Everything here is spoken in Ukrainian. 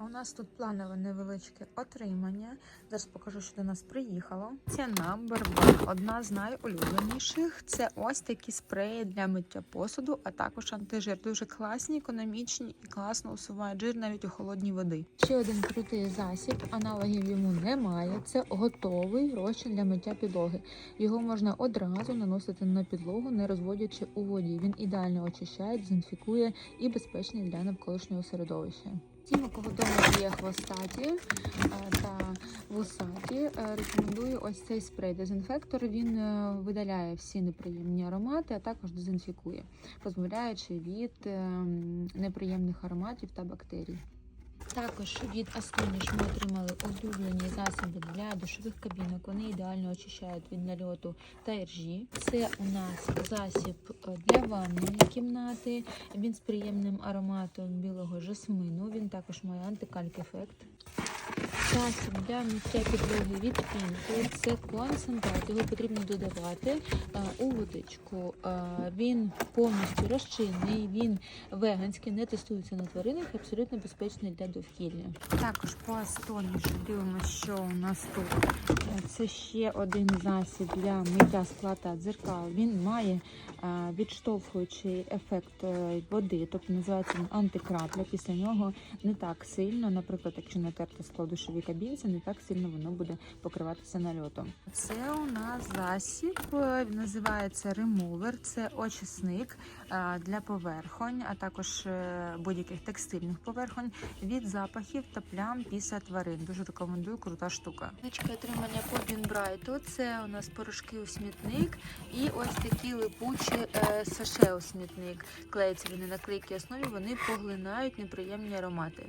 У нас тут планове невеличке отримання. Зараз покажу, що до нас приїхало. Number one, одна з найулюбленіших. Це ось такі спреї для миття посуду, а також антижир. Дуже класні, економічні і класно усувають жир навіть у холодній води. Ще один крутий засіб, аналогів йому немає. Це готовий розчин для миття підлоги. Його можна одразу наносити на підлогу, не розводячи у воді. Він ідеально очищає, дезінфікує і безпечний для навколишнього середовища. Тим, у кого є хвостаті е, та вусаті, е, рекомендую ось цей спрей-дезінфектор. Він е, видаляє всі неприємні аромати, а також дезінфікує, позбавляючи від е, неприємних ароматів та бактерій. Також від Astonish ми отримали улюблені засоби для душових кабінок. Вони ідеально очищають від нальоту та іржі. Це у нас засіб е, для ванної кімнати. Він з приємним ароматом білого жасмину. Він також має антикальк-ефект. Засіб для миття підлоги від Пінки. Це концентрат. Його потрібно додавати е, у водичку. Е, він повністю розчинний, він веганський, не тестується на тваринах, абсолютно безпечний для довкілля. Також по Астонішу дивимося, що у нас тут. Е, Це ще один засіб для миття скла та дзеркал. Він має відштовхуючий ефект води, тобто називається він антикрапля. Після нього не так сильно, наприклад, якщо натерти скло в душовій кабінці, не так сильно воно буде покриватися нальотом. Це у нас засіб, е, називається ремувер. Це очисник е, для поверхонь, а також е, будь-яких текстильних поверхонь від запахів та плям після тварин. Дуже рекомендую, крута штука. Ничка отримання по Бінбрайту. Це у нас порошки у смітник і ось такі липучі саше у смітник. Клеїться вони на клейкій основі, вони поглинають неприємні аромати.